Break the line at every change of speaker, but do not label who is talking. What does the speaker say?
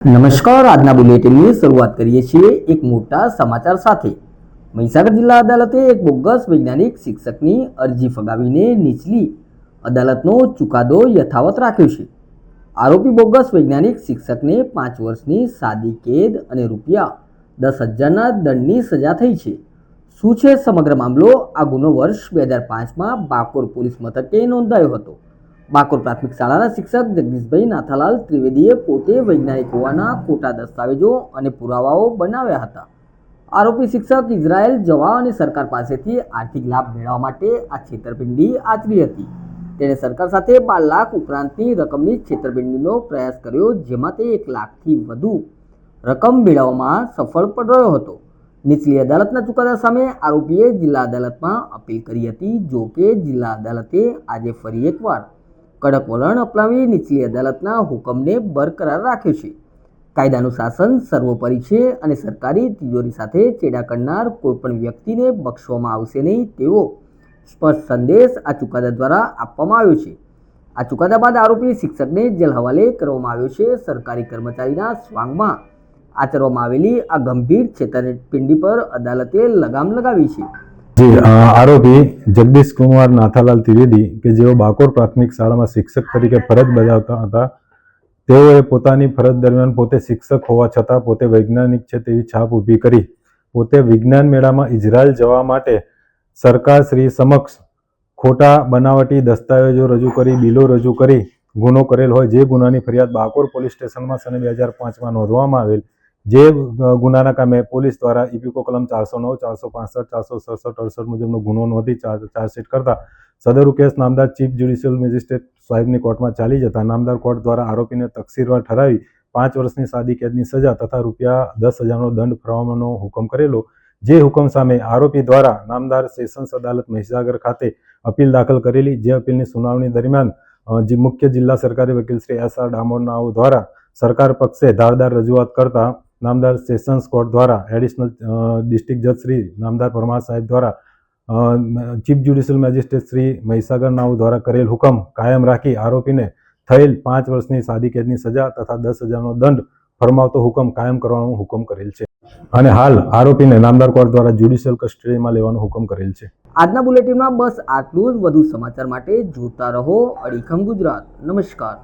નમસ્કાર, આજના બુલેટિનની શરૂઆત કરીએ છીએ એક મોટા સમાચાર સાથે. મહીસાગર જિલ્લા અદાલતે એક બોગસ વૈજ્ઞાનિક શિક્ષકની અરજી ફગાવીને નીચલી અદાલતનો ચુકાદો યથાવત રાખ્યો છે. આરોપી બોગસ વૈજ્ઞાનિક શિક્ષકને પાંચ વર્ષની સાદી કેદ અને રૂપિયા દસ હજારના દંડની સજા થઈ છે. શું છે સમગ્ર મામલો? આ ગુનો વર્ષ બે હજાર પાંચમાં બાકોર પોલીસ મથકે નોંધાયો હતો. બાકોર પ્રાથમિક શાળાના શિક્ષક જગદીશભાઈ નાથાલાલ ત્રિવેદીએ પોતે વૈજ્ઞાનિક હોવાના ખોટા દસ્તાવેજો અને પુરાવાઓ બનાવ્યા હતા. આરોપી શિક્ષક ઇઝરાયલ જવા અને સરકાર પાસેથી આર્થિક લાભ મેળવવા માટે આ છેતરપિંડી આચરી હતી. તેણે સરકાર સાથે બાર લાખ ઉપરાંતની રકમની છેતરપિંડીનો પ્રયાસ કર્યો, જેમાં તે એક લાખથી વધુ રકમ મેળવવામાં સફળ પણ રહ્યો હતો. નીચલી અદાલતના ચુકાદા સામે આરોપીએ જિલ્લા અદાલતમાં અપીલ કરી હતી, જો કે જિલ્લા અદાલતે આજે ફરી એકવાર કડક વલણ અપનાવી નીચલી અદાલતના હુકમને બરકરાર રાખ્યો છે. કાયદાનું શાસન સર્વોપરી છે અને સરકારી તિજોરી સાથે ચેડા કરનાર કોઈપણ વ્યક્તિને બક્ષવામાં આવશે નહીં તેવો સ્પષ્ટ સંદેશ આ ચુકાદા દ્વારા આપવામાં આવ્યો છે. આ ચુકાદા બાદ આરોપી શિક્ષકને જેલ હવાલે કરવામાં આવ્યો છે. સરકારી કર્મચારીના સ્વાંગમાં આચરવામાં આવેલી આ ગંભીર છેતરપિંડી પર અદાલતે લગામ લગાવી છે.
જી આરોપી જગદીશ કુમાર નાથાલાલ ત્રિવેદી કે જેઓ બાકોર પ્રાથમિક શાળામાં શિક્ષક તરીકે ફરજ બજાવતા હતા, તેઓએ પોતાની ફરજ દરમિયાન પોતે શિક્ષક હોવા છતાં પોતે વૈજ્ઞાનિક છે તેવી છાપ ઊભી કરી. પોતે વિજ્ઞાન મેળામાં ઇઝરાયલ જવા માટે સરકારશ્રી સમક્ષ ખોટા બનાવટી દસ્તાવેજો રજૂ કરી, બિલો રજૂ કરી, ગુનો કરેલ હોય, જે ગુનાની ફરિયાદ બાકોર પોલીસ સ્ટેશનમાં સને બે હજાર પાંચમાં નોંધવામાં આવેલ જે ગુનાના કામે પોલીસ દ્વારા ઇપિકો કલમ ચારસો નવ, ચારસો પાસઠ, ચારસો સડસઠ, અડસઠ મુજબનો ગુનો નોંધી ચાર- ચાર્જશીટ કરતા સદરુ કેસ નામદાર ચીફ જ્યુડિશિયલ મેજિસ્ટ્રેટ સાહેબની કોર્ટમાં ચાલી જતા નામદાર કોર્ટ દ્વારા આરોપીને તકસીરવાર ઠરાવી પાંચ વર્ષની સાદી કેદની સજા તથા રૂપિયા દસ હજારનો દંડ ફરવાનો હુકમ કરેલો. જે હુકમ સામે આરોપી દ્વારા નામદાર સેશન્સ અદાલત મહીસાગર ખાતે અપીલ દાખલ કરેલી. જે અપીલની સુનાવણી દરમિયાન મુખ્ય જિલ્લા સરકારી વકીલ શ્રી એસ આર ડામોરનાઓ દ્વારા સરકાર પક્ષે ધારદાર રજૂઆત કરતા નામદાર સેશન્સ કોર્ટ દ્વારા એડિશનલ ડિસ્ટ્રિક્ટ જજ શ્રી નામદાર પરમાર સાહેબ દ્વારા chief judicial magistrate Shri Mahisagar નાવ દ્વારા કરેલ હુકમ કાયમ રાખી આરોપીને થયેલ પાંચ વર્ષની સાદી કેદની સજા તથા દસ હજારનો દંડ ફરમાવતો હુકમ કાયમ કરવાનો હુકમ કરેલ છે. અને હાલ આરોપીને નામદાર કોર્ટ દ્વારા જ્યુડિશિયલ કસ્ટડીમાં લેવાનો હુકમ કરેલ છે.
આજના બુલેટિનમાં બસ આટલું જ. વધુ સમાચાર માટે જોતા રહો અડીખમ ગુજરાત. નમસ્કાર.